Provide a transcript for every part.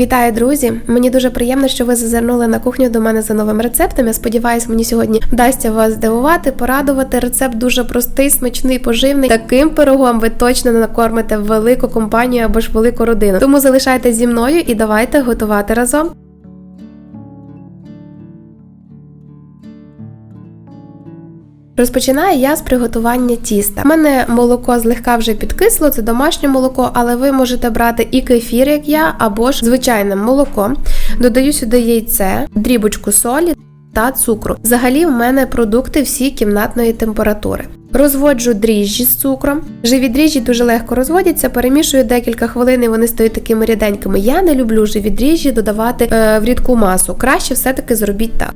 Вітаю, друзі! Мені дуже приємно, що ви зазирнули на кухню до мене за новим рецептом. Я сподіваюся, мені сьогодні вдасться вас здивувати, порадувати. Рецепт дуже простий, смачний, поживний. Таким пирогом ви точно накормите велику компанію або ж велику родину. Тому залишайтесь зі мною і давайте готувати разом. Розпочинаю я з приготування тіста. У мене молоко злегка вже підкисло, це домашнє молоко, але ви можете брати і кефір, як я, або ж звичайне молоко. Додаю сюди яйце, дрібочку солі та цукру. Взагалі, в мене продукти всі кімнатної температури. Розводжу дріжджі з цукром. Живі дріжджі дуже легко розводяться, перемішую декілька хвилин і вони стають такими ріденькими. Я не люблю живі дріжджі додавати е, в рідку масу. Краще все-таки зробіть так.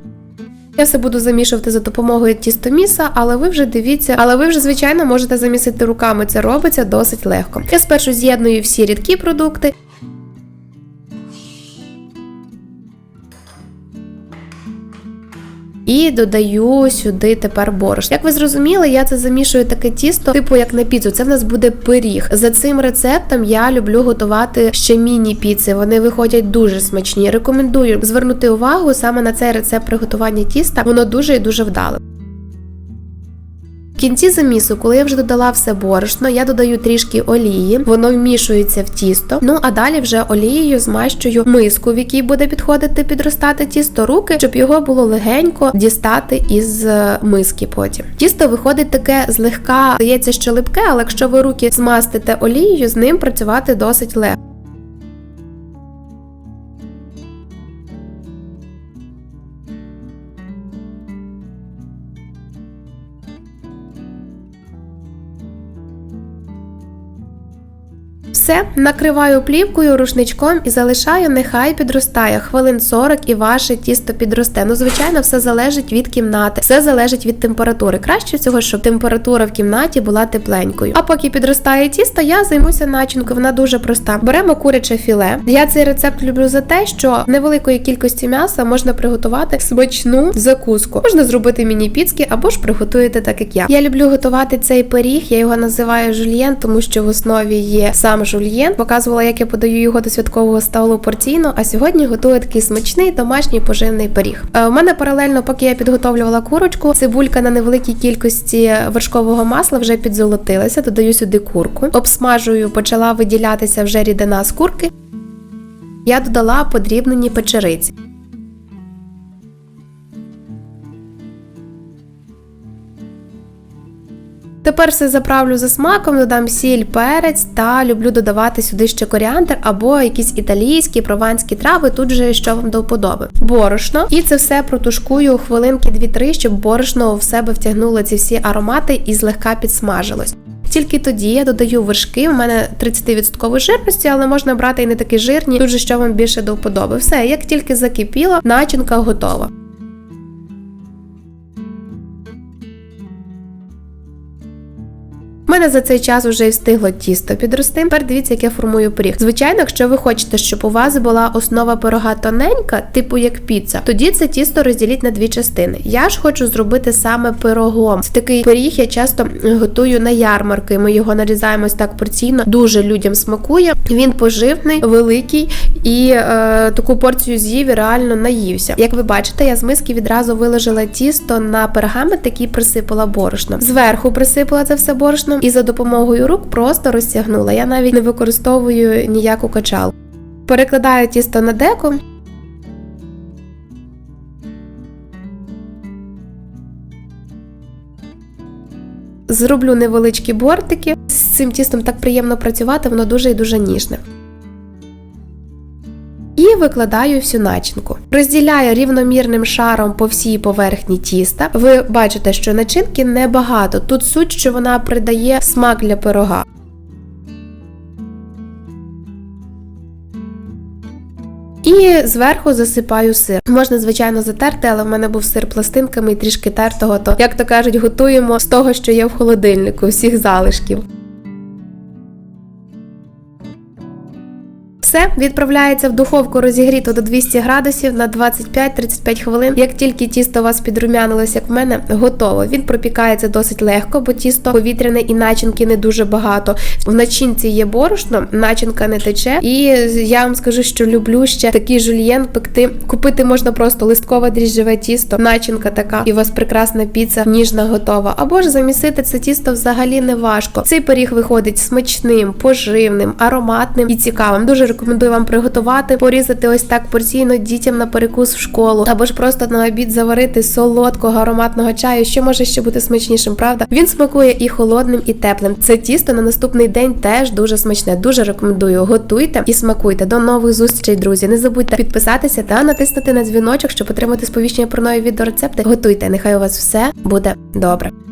Я все буду замішувати за допомогою тістоміса, але ви вже дивіться, але ви вже звичайно можете замісити руками. Це робиться досить легко. Я спершу з'єдную всі рідкі продукти. І додаю сюди тепер борщ. Як ви зрозуміли, я це замішую таке тісто, типу як на піцу. Це в нас буде пиріг. За цим рецептом я люблю готувати ще міні-піци. Вони виходять дуже смачні. Рекомендую звернути увагу саме на цей рецепт приготування тіста. Воно дуже і дуже вдале. Кінці замісу, коли я вже додала все борошно, я додаю трішки олії, воно вмішується в тісто. Ну а далі вже олією змащую миску, в якій буде підходити підростати тісто руки, щоб його було легенько дістати із е, миски. Потім тісто виходить таке злегка, здається, що липке, але якщо ви руки змастите олією, з ним працювати досить легко. Все, накриваю плівкою, рушничком і залишаю, нехай підростає хвилин 40 і ваше тісто підросте. Ну, звичайно, все залежить від кімнати, все залежить від температури. Краще всього, щоб температура в кімнаті була тепленькою. А поки підростає тісто, я займуся начинкою. Вона дуже проста. Беремо куряче філе. Я цей рецепт люблю за те, що невеликої кількості м'яса можна приготувати смачну закуску. Можна зробити міні-піцки або ж приготуєте так, як я. Я люблю готувати цей пиріг. Я його називаю жульєн, тому що в основі є сам жульєн. Показувала, як я подаю його до святкового столу порційно. А сьогодні готую такий смачний домашній поживний пиріг. Е, У мене паралельно, поки я підготовлювала курочку, цибулька на невеликій кількості вершкового масла вже підзолотилася. Додаю сюди курку, обсмажую, почала виділятися вже рідина з курки. Я додала подрібнені печериці. Тепер все заправлю за смаком, додам сіль, перець та люблю додавати сюди ще коріандр або якісь італійські, прованські трави, тут же що вам до вподоби. Борошно. І це все протушкую хвилинки 2-3, щоб борошно в себе втягнуло ці всі аромати і злегка підсмажилось. Тільки тоді я додаю вершки. У мене 30% жирності, але можна брати і не такі жирні, тут же що вам більше до вподоби. Все, як тільки закипіло, начинка готова. Мене за цей час вже й встигло тісто підрости. Тепер дивіться, як я формую пиріг. Звичайно, якщо ви хочете, щоб у вас була основа пирога тоненька, типу як піца, тоді це тісто розділіть на дві частини. Я ж хочу зробити саме пирогом. Це такий пиріг я часто готую на ярмарки. Ми його нарізаємо так порційно. Дуже людям смакує. Він поживний, великий і е, таку порцію з'їв і реально наївся. Як ви бачите, я з миски відразу виложила тісто на пергамент, який присипала борошном. Зверху присипала це все борошном і за допомогою рук просто розтягнула. Я навіть не використовую ніяку качалку. Перекладаю тісто на деко. Зроблю невеличкі бортики. З цим тістом так приємно працювати, воно дуже і дуже ніжне. Викладаю всю начинку. Розділяю рівномірним шаром по всій поверхні тіста. Ви бачите, що начинки небагато. Тут суть, що вона придає смак для пирога. І зверху засипаю сир. Можна, звичайно, затерти, але в мене був сир пластинками і трішки тертого, то, як то кажуть, готуємо з того, що є в холодильнику, всіх залишків. Все відправляється в духовку розігріту до 200 градусів на 25-35 хвилин. Як тільки тісто у вас підрумянилось, як в мене, готово. Він пропікається досить легко, бо тісто повітряне і начинки не дуже багато. В начинці є борошно, начинка не тече. І я вам скажу, що люблю ще такий жульєн пекти. Купити можна просто листкове дріжджеве тісто, начинка така, і у вас прекрасна піца ніжна готова. Або ж замісити це тісто взагалі не важко. Цей пиріг виходить смачним, поживним, ароматним і цікавим. Дуже рекомендую вам приготувати, порізати ось так порційно дітям на перекус в школу, або ж просто на обід заварити солодкого ароматного чаю, що може ще бути смачнішим, правда? Він смакує і холодним, і теплим. Це тісто на наступний день теж дуже смачне. Дуже рекомендую. Готуйте і смакуйте. До нових зустрічей, друзі. Не забудьте підписатися та натиснути на дзвіночок, щоб отримати сповіщення про нові відеорецепти. Готуйте, нехай у вас все буде добре.